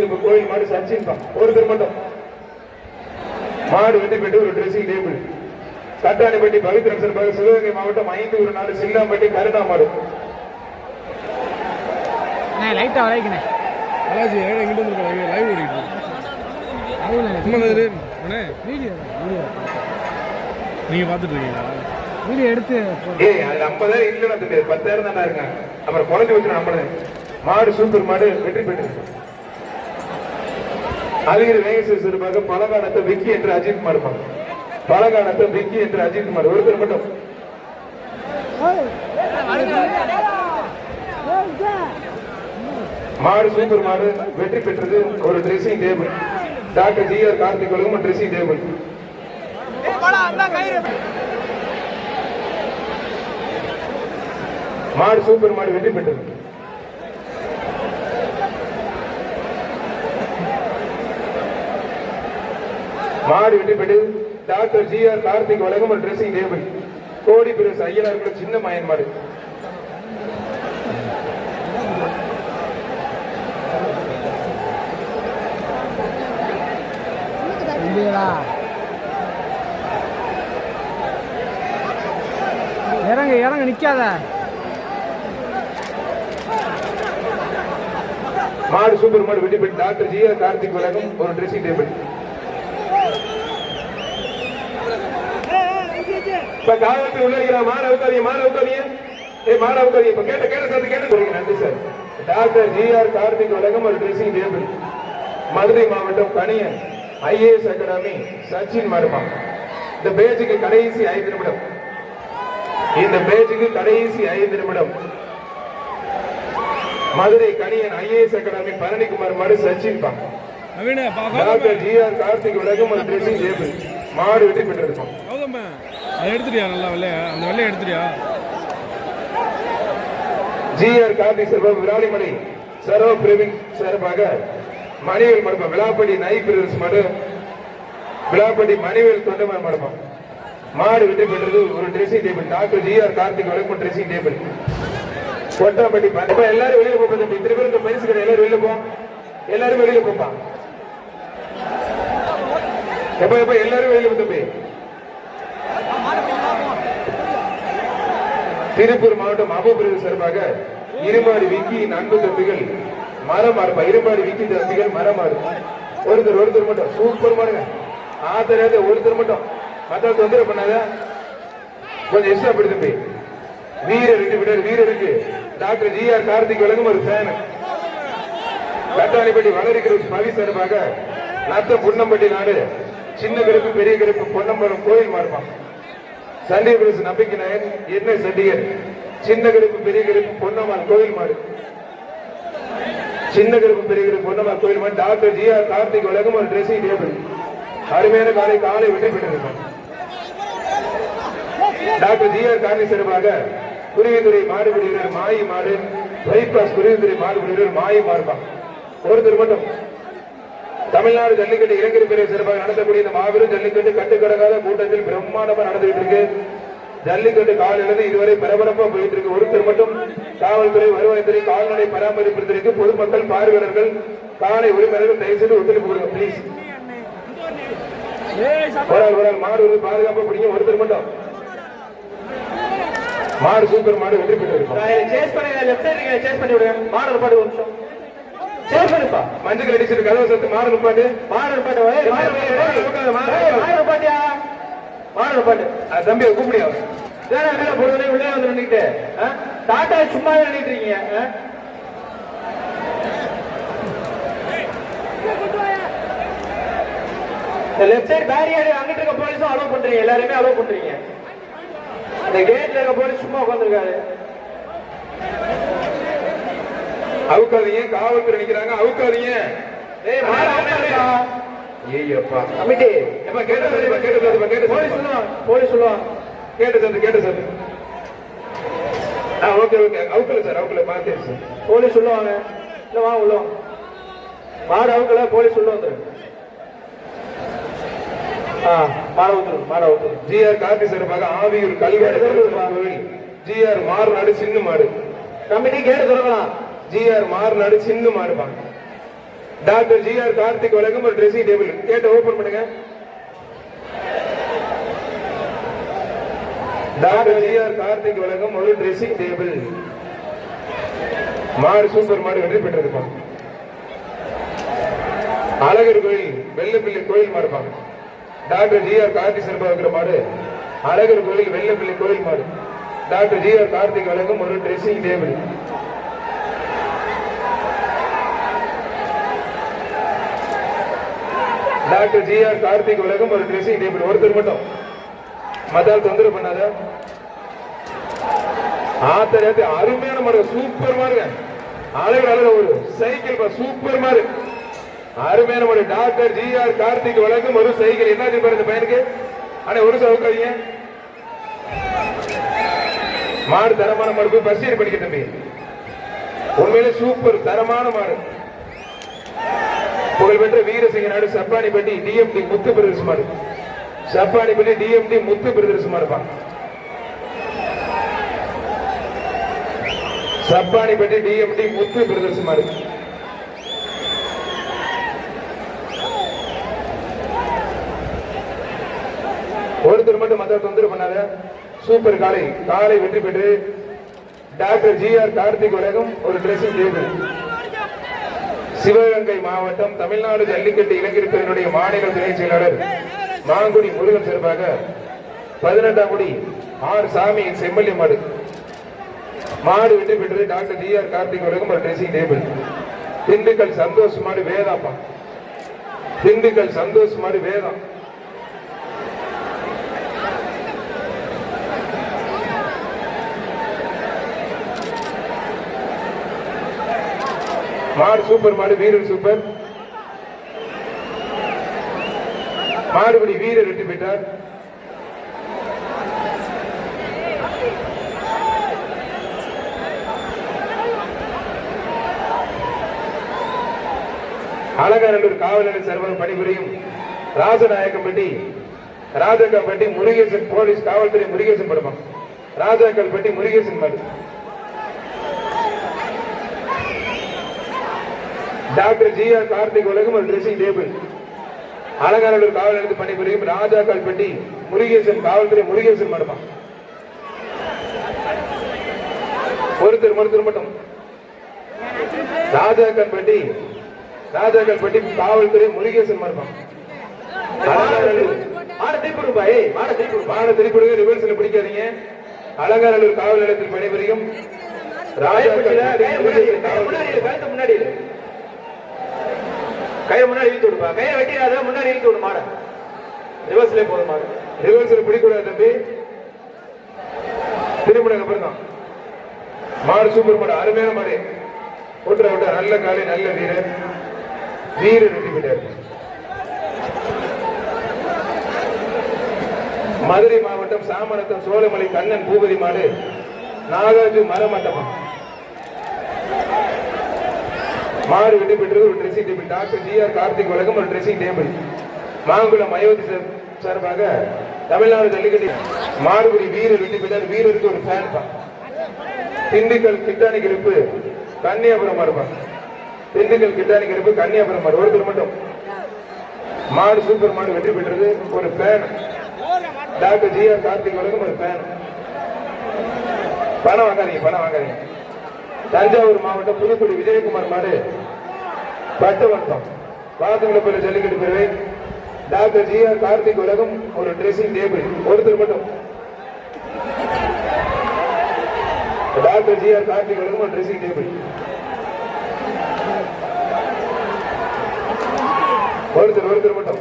இருப்பு கோயில் மாடு சச்சின் தான் ஒருத்தர் மட்டும். மாடு வெட்டி பெற்று ஒரு ட்ரெஸ்ஸிங் டேபிள் கட்டாணிப்பட்டி பவித்ரன் சிவகங்கை மாவட்டம் ஐந்து ஒரு நாலு சில்லாம்பட்டி கருணா மாடு. அண்ணே லைட்டாக வளைக்கண்ணே பாலாஜி ஏன் எங்கிட்ட வந்து லைவ் ஓடிட்டு இருக்கு. சும்மா இந்த இது, அண்ணே. வீடியோ வீடியோ நீங்க பாத்துட்டு இருக்கீங்களா? வீடியோ எடுத்து. ஏய் அது ஐம்பதாயிரம் இல்லைன்னு தெரியாது பத்தாயிரம் தானே இருக்காங்க அப்புறம் குறைஞ்சு வச்சு நம்மள மாடு சூப்பர் மாடு வெற்றி பெற்று. அழகிரி வேகேஸ்வர சிறுபாக பலகானத்தை விக்கி என்று அஜித் மாடுப்பாங்க பலகானத்தை விக்கி என்று அஜித் குமார் ஒருத்தர் மட்டும். மாடு சூப்பர் மாடு வெற்றி பெற்றது ஒரு dressing table doctor G R Karthik வழங்கும் ட்ரெஸ்ஸிங் டேபிள் மாடு சூப்பர் மாடு வெற்றி பெற்றது. மாடு பெற்று டாக்டர் ஜி ஆர் கார்த்திக் வழங்கும் ஒரு ட்ரெஸ்ஸிங் டேபிள் கோடி பிரஸ் ஐயனார் சின்ன மயன் மாடு. இல்லையடா இறங்க இறங்க நிக்காத. மாடு சூப்பர் மாடு பெற்று டாக்டர் ஜி ஆர் கார்த்திக் வழங்கும் ஒரு ட்ரெஸ்ஸிங் டேபிள் இப்ப காவல்துறை உள்ள உட்காரிய மாட உட்காரிய ஏ மாட உட்காரிய இப்ப கேட்ட கேட்ட சார் கேட்ட சொல்லுங்க நன்றி sir. Doctor G R Karthik வழங்கும் ஒரு ட்ரெஸ்ஸிங் டேபிள் மதுரை மாவட்டம் கணியன் ஐஏஎஸ் அகாடமி சச்சின் மருமா. இந்த பேஜுக்கு கடைசி ஐந்து நிமிடம். இந்த பேஜுக்கு கடைசி ஐந்து நிமிடம். மதுரை கணியன் ஐஏஎஸ் அகாடமி பழனிக்குமார் மாடு சச்சின் தான் டாக்டர் ஜி ஆர் கார்த்திக் உலகம் ஒரு ட்ரெஸ்ஸிங் டேபிள் மாடு வெட்டி பெற்றிருக்கோம். அதை எடுத்துட்டியா நல்லா வெள்ளையா? அந்த வெள்ளையை எடுத்துட்டியா? ஜி ஆர் செல்வம் விராலிமணி சர்வ பிரவீன் சார்பாக மணிவேல் மடப்பம் விழாப்படி நை பிரதர்ஸ் மடு விழாப்படி மணிவேல் தொண்டமார் மடப்பம். மாடு வெற்றி பெற்றது ஒரு dressing table doctor G R Karthik வழங்கும் ட்ரெஸ்ஸிங் டேபிள் கொட்டாப்பட்டி இப்ப எல்லாரும் வெளியில போப்பா இத்தனை பேருக்கு பரிசு கிடையாது எல்லாரும் வெளியில போ. எல்லாரும் வெளியில போப்பா. எப்ப எப்ப எல்லாரும் வெளியில போய் தம்பி திருப்பூர் மாவட்டம் அபுபிரிவு சார்பாக இருமாறு விக்கி அன்பு தம்பிகள் மரமாறுப்பா இருமாடி விக்கி தம்பிகள் மரமாறு ஒருத்தர் ஒருத்தர் மட்டும். சூப்பர் மாடுங்க ஆதராத ஒருத்தர் மட்டும். மத்த தொந்தரவு பண்ணாத. கொஞ்சம் எக்ஸ்ட்ரா படி தம்பி வீரருக்கு விடர் வீரருக்கு டாக்டர் ஜி ஆர் கார்த்திக் வழங்கும் ஒரு ஃபேன் கட்டாணிப்பட்டி வளரிக்கிற பவி சார்பாக நத்த புண்ணம்பட்டி நாடு. சின்ன கருப்பு பெரிய கருப்பு பொன்னம்பலம் கோயில் மாறுப்பான் சண்டை பிரஸ் நம்பிக்கை நாயன் என்ன சண்டிகர். சின்ன கருப்பு பெரிய கருப்பு பொன்னம்மாள் கோயில் மாடு. சின்ன கருப்பு பெரிய கருப்பு பொன்னம்மாள் கோயில் மாடு. டாக்டர் ஜி ஆர் கார்த்திக் உலகம் ஒரு ட்ரெஸ்ஸிங் டேபிள் அருமையான காலை காலை வெற்றி பெற்றிருக்கோம் டாக்டர் ஜி ஆர் கார்த்திக் சிறப்பாக குருவித்துறை மாடு வீரர் மாயி மாடு. பைபாஸ் குருவித்துறை மாடு வீரர் மாயி மாறுபான் ஒருத்தர் மட்டும் தமிழ்நாடு ஜல்லிக்கட்டு இளைஞர் பிரிவு சிறப்பாக நடத்தக்கூடிய இந்த மாபெரும் ஜல்லிக்கட்டு கட்டுக்கடங்காத கூட்டத்தில் பிரம்மாண்டமா நடந்துகிட்டு இருக்கு. ஜல்லிக்கட்டு காலிலிருந்து இதுவரை பரபரப்பா போயிட்டு இருக்கு. ஒருத்தர் மட்டும் காவல்துறை வருவாய்த்துறை கால்நடை பராமரிப்பு பொதுமக்கள் பார்வையாளர்கள் காலை உரிமையாளர்கள் தயவு செய்து ஒத்துழைப்பு கொடுங்க பிளீஸ் ஒரு ஆள் ஒரு ஆள் மாடு பாதுகாப்பா பிடிங்க. ஒருத்தர் மட்டும். மாடு சூப்பர் மாடு வெற்றி பெற்று சேஸ் பண்ணுங்க லெஃப்ட் சைடு சேஸ் பண்ணி விடுங்க. மாடல் பாட்டு ஒரு நிமிஷம். பண்ணுப்பா மஞ்சள் அடிச்சிட்டு கதவை சத்து மாடு நிப்பாட்டு. மாடல் பாட்டு ஏய், மாடல் பாட்டு, ஏய், ஏய், மாடல் பாட்டியா மாடல் பாட்டு அஹ் தம்பியை கூப்பிடியா வேற வேற பொழுதுனே உள்ளே வந்து நின்னுக்கிட்டு? ஆ? டாட்டா சும்மா நின்னுட்டு இருக்கீங்க லெஃப்ட் சைடு பேரியர் அங்கிட்டு இருக்க போலீஸும் அலோவ் பண்றீங்க. எல்லாருமே அலோவ் பண்றீங்க. இந்த கேட்ல இருக்க போலீஸ் சும்மா உட்காந்துருக்காரு அவுக்காதீங்க காவல்துறை நிக்கிறாங்க அவுக்காதீங்க. ஏய் மாடு அவுக்காதீங்க. ஏய்யப்பா. கமிட்டி. எப்பா கேட்ட கேட்ட சத்துப்பா கேட்ட போலீஸ் சொல்லுவாங்க போலீஸ் சொல்லுவாங்க கேட்ட சத்து கேட்ட சத்து ஆ ஓகே ஓகே. அவுக்கல சார் அவுக்கல சார் போலீஸ் சொல்லுவாங்க இல்ல வாங்க உள்ள மாடு அவுக்கல போலீஸ் உள்ள வந்துரு. ஆ மாட ஊத்துரு மாட ஊத்துரு ஜிஆர் கார்த்தி சார்பாக ஆவியூர் கல்வியாடு கோவில். ஜிஆர் மாறுநாடு சின்ன மாடு. கமிட்டி கேட்டு திறக்கலாம். ஜிஆர் மாறுநாடு சின்ன மாடுப்பா டாக்டர் ஜிஆர் கார்த்திக் வழங்கும் ஒரு ட்ரெஸ்ஸிங் டேபிள் கேட்ட ஓபன் பண்ணுங்க. டாக்டர் ஜிஆர் கார்த்திக் வழங்கும் ஒரு ட்ரெஸ்ஸிங் டேபிள் மாடு சூப்பர் மாடு வெற்றி பெற்றிருப்பாங்க அழகர் கோயில் வெள்ளப்பிள்ளை கோயில் மாறுப்பாங்க டாக்டர் ஜி ஆர் கார்த்திக் சிறப்பாக இருக்கிற மாடு. அழகர் கோயில் வெள்ளப்பிள்ளை கோயில் மாடு டாக்டர் ஜிஆர் கார்த்திக் வழங்கும் ஒரு dressing table doctor G R Karthik உலகம் ஒரு ட்ரெஸ்ஸிங் டேபிள் ஒருத்தர் மட்டும். மத்தால் தொந்தரவு பண்ணாத. ஆத்தரத்து அருமையான மாடு சூப்பர் மாருங்க அழகு அழகு ஒரு சைக்கிள் சூப்பர் மாடு. அருமையான மாடு டாக்டர் ஜி ஆர் கார்த்திக் வழங்கும் ஒரு சைக்கிள் என்ன பாரு இந்த பையனுக்கு? ஆனா ஒரு சவுக்காதீங்க மாடு தரமான மாடு போய் பஸ் ஏறி படிக்க தம்பி. உண்மையிலே சூப்பர் தரமான மாடு. புகழ்பெற்ற வீரசிங்க நாடு சப்பானிப்பட்டி டிஎம்டி முத்து பிரதர்சமா இருக்கும் சப்பானிப்பட்டி டிஎம்டி முத்து பிரதர்சமா இருப்பாங்க சப்பானிப்பட்டி டிஎம்டி முத்து பிரதர்சமா மாடு ஒருத்தர் மட்டும் மத்த தொந்தரவு பண்ணாத. சூப்பர் காலை காலை வெற்றி பெற்று டாக்டர் ஜி ஆர் கார்த்திக் உலகம் ஒரு டிரெஸ்ஸிங் டேபிள் சிவகங்கை மாவட்டம் தமிழ்நாடு ஜல்லிக்கட்டு இளைஞர் பிரிவினுடைய மாநில துணை செயலாளர் மாங்குடி முருகன் சிறப்பாக பதினெட்டாம் குடி ஆர் சாமி செம்மல்லி மாடு. மாடு வெற்றி பெற்றது டாக்டர் ஜி ஆர் கார்த்திக் வழங்கும் ஒரு ட்ரெஸ்ஸிங் டேபிள் திண்டுக்கல் சந்தோஷ் மாடு வேதாப்பா. திண்டுக்கல் சந்தோஷ் மாடு வேதம். மாடு சூப்பர் மாடு வீரர் சூப்பர். மாடுபடி வீரர் வெற்றி பெற்றார். அலங்காநல்லூர் காவல்நிலைய சர்வம் பணிபுரியும் ராஜநாயக்கம்பட்டி ராஜாக்கம்பட்டி முருகேசன் போலீஸ் காவல்துறை முருகேசன் படுமா? ராஜாக்கல்பட்டி முருகேசன் மாடு. டாக்டர் ஜி ஆர் கார்த்திக் உலகம் ஒரு ட்ரெஸ்ஸிங் டேபிள் அலங்காநல்லூர் காவல் நிலையத்தில் பணிபுரியும் ராஜா கல்பட்டி முருகேசன் காவல்துறை முருகேசன் மடமா. ஒருத்தர் ஒருத்தர் மட்டும். ராஜா கல்பட்டி ராஜா கல்பட்டி காவல்துறை முருகேசன் மடமா. அலங்காநல்லூர் காவல் நிலையத்தில் பணிபுரியும் ராஜா முன்னாடி கையை முன்னாடி இழுத்து விடுப்பா. கையை வெட்டிடாத முன்னாடி இழுத்து விடு மாட. ரிவர்ஸ்ல போதும் மாடு. ரிவர்ஸ்ல பிடிக்கூடாது தம்பி. திரும்பிடுங்க அப்புறம் மாடு சூப்பர் மாடு அருமையான மாடு. ஓட்டுற விட்ட நல்ல காலை நல்ல வீரர் வீரர் வெற்றி பெற்றார் மதுரை மாவட்டம் சாமநத்தம் சோழமலை கண்ணன் பூபதி மாடு. நாகாஜு மரமண்டபம். மாறு விட்டு பெற்றது ஒரு dressing table doctor G R Karthik வழங்கும் ஒரு ட்ரெஸ்ஸிங் டேபிள் மாங்குளம் அயோத்தி சார்பாக தமிழ்நாடு ஜல்லிக்கட்டு. மாறுபடி வீரர் வெட்டி பெற்றார். வீரருக்கு ஒரு ஃபேன் தான் திண்டுக்கல் கிட்டானி கிருப்பு கன்னியாபுரம் மாடுப்பாங்க திண்டுக்கல் கிட்டானி கிருப்பு கன்னியாபுரம் மாடு ஒருத்தர் மட்டும். மாடு சூப்பர் மாடு வெற்றி பெற்றது ஒரு fan doctor G R Karthik வழங்கும் ஒரு ஃபேன் பணம் வாங்காதீங்க பணம் வாங்காதீங்க. தஞ்சாவூர் மாவட்டம் புதுக்குடி விஜயகுமார் மாடு. பட்டவர்த்தம் வாசங்களப்பள்ளி ஜல்லிக்கட்டு பிரிவை டாக்டர் ஜி ஆர் கார்த்திக் உலகம் ஒரு ட்ரெஸ்ஸிங் டேபிள் ஒருத்தர் மட்டும். டாக்டர் ஜி ஆர் கார்த்திக் உலகம் ஒரு ட்ரெஸ்ஸிங் டேபிள் ஒருத்தர் ஒருத்தர் மட்டும்.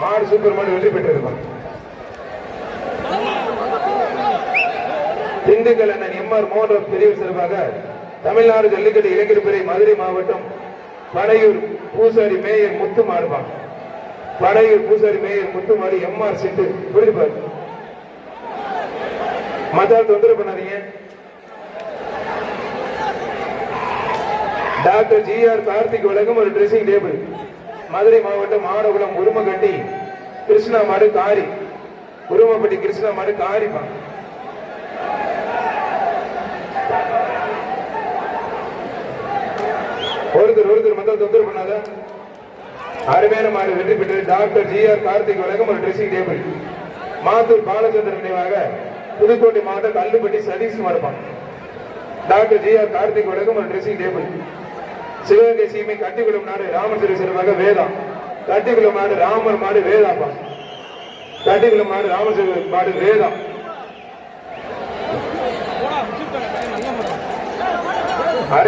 மாடு சூப்பர் மாடு வெற்றி பெற்றிருப்பாங்க திண்டுக்கல் அண்ணன் எம்ஆர் மோகன் பிரிவு சிறப்பாக தமிழ்நாடு ஜல்லிக்கட்டு இளைஞர் பிரிவு மதுரை மாவட்டம் படையூர் பூசாரி மேயர் முத்து மாடுபான் படையூர் பூசாரி மேயர் முத்து மாடு எம்ஆர் சிட்டு புரியுது மத்தால் தொந்தரவு பண்ணாதீங்க. டாக்டர் ஜி ஆர் கார்த்திக் வழங்கும் ஒரு ட்ரெஸ்ஸிங் டேபிள் மதுரை மாவட்டம் மாடகுளம் உருமகட்டி கிருஷ்ணா மாடு காரி. உருமப்பட்டி கிருஷ்ணா மாடு காரிப்பாங்க ஒருத்தர் ஒருத்தர் மத்தால் தொந்தரவு பண்ணாத? அருமையான மாடு வெற்றி பெற்று டாக்டர் ஜி ஆர் கார்த்திக் வழங்கும் ஒரு ட்ரெஸ்ஸிங் டேபிள் மாத்தூர் பாலச்சந்திரன் நினைவாக புதுக்கோட்டை மாவட்டம் கல்லுப்பட்டி சதீஷ் மறுப்பான் டாக்டர் ஜி ஆர் கார்த்திக் வழங்கும் ஒரு ட்ரெஸ்ஸிங் டேபிள் சிவகங்கை சீமை கட்டிக்குளம் நாடு ராமன் சிறுவாக வேதா. கட்டிக்குளம் மாடு ராமர் மாடு வேதாப்பா. கட்டிக்குளம் மாடு ராமர் மாடு வேதா. அரு-